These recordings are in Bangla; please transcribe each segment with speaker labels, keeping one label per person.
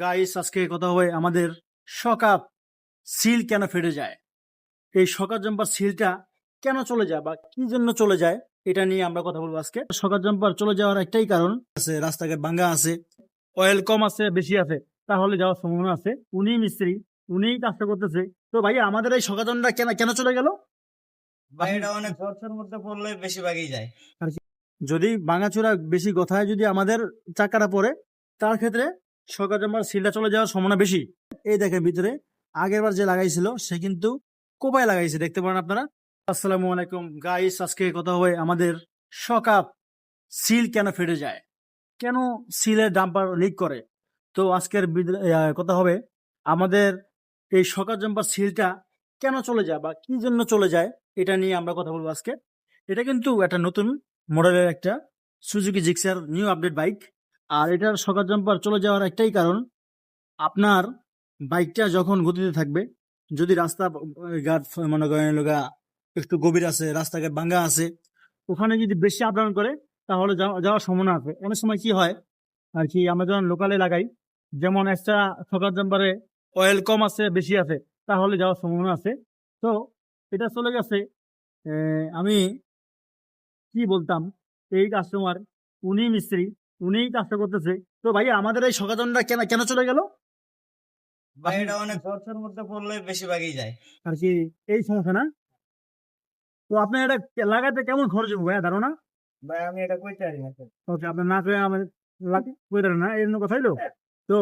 Speaker 1: গাইস আজকে কথা হবে আমাদের শকাপ সিল কেন ফেটে যায়? এই শকাপ জাম্পার সিলটা কেন চলে যায় বা কি জন্য চলে যায় এটা নিয়ে আমরা কথা বলব আজকে। শকাপ জাম্পার চলে যাওয়ার একটাই কারণ আছে রাস্তাঘাট ভাঙ্গা আছে অয়েল কম আছে বেশি আছে তাহলে যাওয়ার সম্ভাবনা আছে। উনি মিস্ত্রি উনিই কাজটা করতেছে। তো ভাই আমাদের এই জাম্পার কেন কেন চলে গেল?
Speaker 2: অনেক খরচের মধ্যে পড়লে বেশিরভাগই যায়।
Speaker 1: যদি ভাঙাচোরা বেশি কথায় যদি আমাদের চাকাটা পড়ে তার ক্ষেত্রে সরকার জাম্পার সিলটা চলে যাওয়ার সম্ভাবনা বেশি। এই দেখেন ভিতরে, আগের বার যে লাগাইছিল, সে কিন্তু কোপায় লাগাইছে, দেখতে পারেন আপনারা। আসসালামু আলাইকুম। গাইস আজকে কথা হবে আমাদের শকাপ সিল কেন ফেটে যায়? কেন সিলের ডাম্পার লিক করে? তো আজকের কথা হবে আমাদের এই শকাপ জাম্পার সিলটা কেন চলে যায় বা কি জন্য চলে যায়, এটা নিয়ে আমরা কথা বলব আজকে। এটা কিন্তু একটা নতুন মডেলের একটা Suzuki Gixxer new update bike আর এটার সকাল জাম্পার চলে যাওয়ার একটাই কারণ, আপনার বাইকটা যখন গতিতে থাকবে, যদি রাস্তা ঘাট, মনে করেন লগা একটু গভীর আছে, রাস্তাঘাট ভাঙ্গা আছে, ওখানে যদি বেশি আপ ডাউন করে, তাহলে যাওয়া- যাওয়ার সম্ভাবনা আছে। অনেক সময় কি হয়, আর কি আমরা যখন লোকালে লাগাই, যেমন একটা সকাল জাম্পারে অয়েল কম আছে, বেশি আছে, তাহলে যাওয়ার সম্ভাবনা আছে। তো এটা চলে গেছে আমি কি বলতাম, এই কাস্টমার উনি মিস্ত্রি উনিই কাজটা করতেছে। তো ভাই আমাদের এই সকাজনটা কেন কেন চলে গেল?
Speaker 2: ভাই এটা অনেক খরচের মধ্যে পড়লে বেশিরভাগই যায়।
Speaker 1: আর কি এই সমস্যা না? তো আপনার এটা লাগাতে কেমন খরচ হবে ভাইয়া ধারণা?
Speaker 2: ভাই আমি এটা কইতে পারি না স্যার।
Speaker 1: ওকে আপনার না করে আমাদের লাগে বুঝলেন না এই জন্য কথা হইল? তো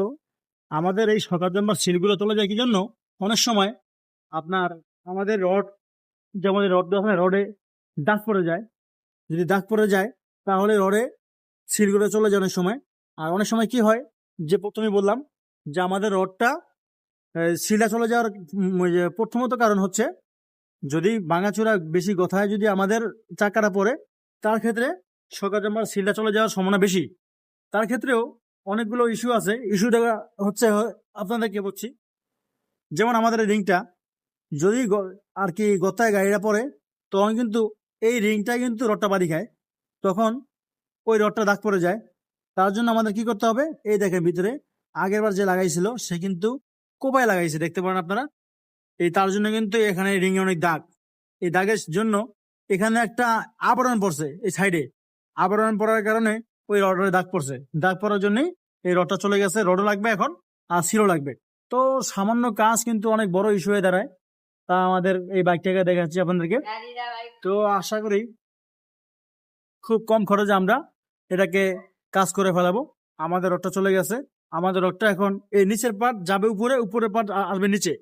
Speaker 1: আমাদের এই সকাল জাম্বার সিলগুলো চলে যায় কি জন্য? অনেক সময় আপনার আমাদের রড যেমন রড দেওয়া রডে দাগ পড়ে যায়। যদি দাগ পড়ে যায় তাহলে রডে সিলগুলো চলে যায় অনেক সময়। আর অনেক সময় কি হয়, যে প্রথমে বললাম যে আমাদের রডটা সিলটা চলে যাওয়ার প্রথমত কারণ হচ্ছে যদি ভাঙাচোরা বেশি কথায় যদি আমাদের চাকাটা পড়ে, তার ক্ষেত্রে সকাল জাম্বার সিলটা চলে যাওয়ার সম্ভাবনা বেশি। তার ক্ষেত্রেও অনেকগুলো ইস্যু আছে। ইস্যুটা হচ্ছে আপনাদেরকে বলছি। যেমন আমাদের এই রিংটা যদি আর কি গতায় গাড়িটা পড়ে, তখন কিন্তু এই রিংটা কিন্তু রডটা বাড়ি খায়। তখন ওই রডটা দাগ পড়ে যায়। তার জন্য আমাদের কি করতে হবে? এই দেখেন ভিতরে আগের বার যে লাগাইছিল সে কিন্তু কোপায় লাগাইছে দেখতে পারেন আপনারা? এই তার জন্য কিন্তু এখানে রিং অনেক দাগ। এই দাগের জন্য এখানে একটা আবরণ পড়ছে এই সাইডে। আবরণ পড়ার কারণে ওই রডের দাগ পড়ছে। দাগ পড়ার জন্যই এই রডটা চলে গেছে রডও লাগবে এখন আর সিলও লাগবে। তো সামান্য কাজ কিন্তু অনেক বড় ইস্যু হয়ে দাঁড়ায়। তা আমাদের এই বাইকটাকে দেখাচ্ছি আপনাদেরকে। তো আশা করি খুব কম খরচে আমরা এটাকে কাজ করে ফেলাবো। আমাদের রডটা চলে গেছে। আমাদের রডটা এখন এই নিচের পার্ট যাবে উপরে, উপরের পার্ট আসবে নিচে।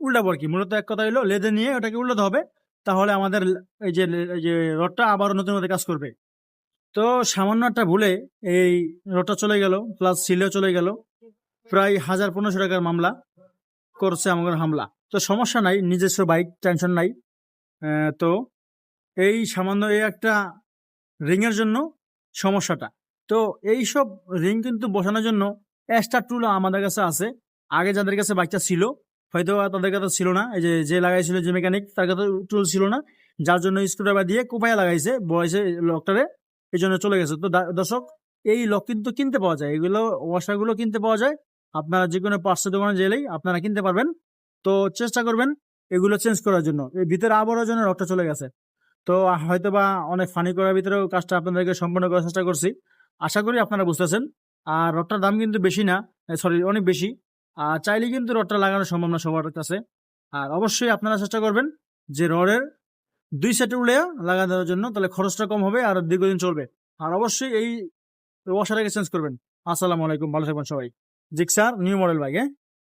Speaker 1: উল্টাবো আর কি? মূলত এক কথা হলো লেদে নিয়ে ওটাকে উল্টাতে হবে। তাহলে আমাদের এই যে যে রডটা আবার নতুন মতো কাজ করবে। তো সামান্য একটা ভুলে এই রডটা চলে গেল প্লাস সিলেও চলে গেল। প্রায় হাজার পনেরোশো টাকার মামলা করছে আমাদের হামলা। তো সমস্যা নাই, নিজস্ব বাইক টেনশন নাই। তো এই সামান্য এই একটা রিংয়ের জন্য সমস্যাটা। তো এই সব রিং কিন্তু বসানোর জন্য এক্সট্রা টুল আমাদের কাছে আছে। আগে যাদের কাছে বাইকটা ছিল, হয়তো তাদের কাছে ছিল না। এই যে যে লাগাইছিল যে মেকানিক তার কাছে টুল ছিল না। যার জন্য স্ক্রুড্রাইভার দিয়ে কোপায়া লাগাইছে বয়সে লকটারে এই জন্য চলে গেছে। তো দর্শক, এই লক কিন্তু কিনতে পাওয়া যায়। এগুলো ওয়াশারগুলো কিনতে পাওয়া যায়। আপনারা যে কোনো পাঁচশো দোকানে গেলেই আপনারা কিনতে পারবেন। তো চেষ্টা করবেন এগুলো চেঞ্জ করার জন্য। এই ভিতরে জন্য লকটা চলে গেছে। তো হয়তো বা অনেক ফানি করার ভিতরেও কাজটা আপনাদেরকে সম্পন্ন করার চেষ্টা করছি। আশা করি আপনারা বুঝতেছেন। আর রডটার দাম কিন্তু বেশি না সরি অনেক বেশি। আর চাইলে কিন্তু রডটা লাগানো সম্ভব না সবার কাছে। আর অবশ্যই আপনারা চেষ্টা করবেন যে রডের দুই সেটে উড়ে লাগানোর জন্য, তাহলে খরচটা কম হবে আর দীর্ঘদিন চলবে। আর অবশ্যই এই ওয়াশারটাকে চেঞ্জ করবেন। আসসালামু আলাইকুম, ভালো থাকবেন সবাই। জিক্সার নিউ মডেল বাইক হ্যাঁ?